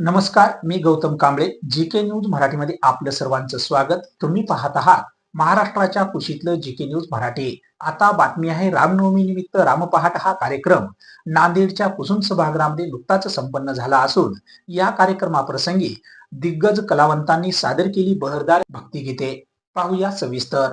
नमस्कार मी Gautam Kamble G K news मराठीमध्ये आपलं सर्वांचं स्वागत. तुम्ही पाहत आहात महाराष्ट्राच्या कुशीतलं जी के न्यूज मराठी. आता बातमी आहे रामनवमी निमित्त रामपहाट हा कार्यक्रम. नांदेडच्या कुसुम सभागृहामध्ये नुकताच संपन्न झाला असून या कार्यक्रमाप्रसंगी दिग्गज कलावंतांनी सादर केली बहरदार भक्तिगीते पाहूया सविस्तर.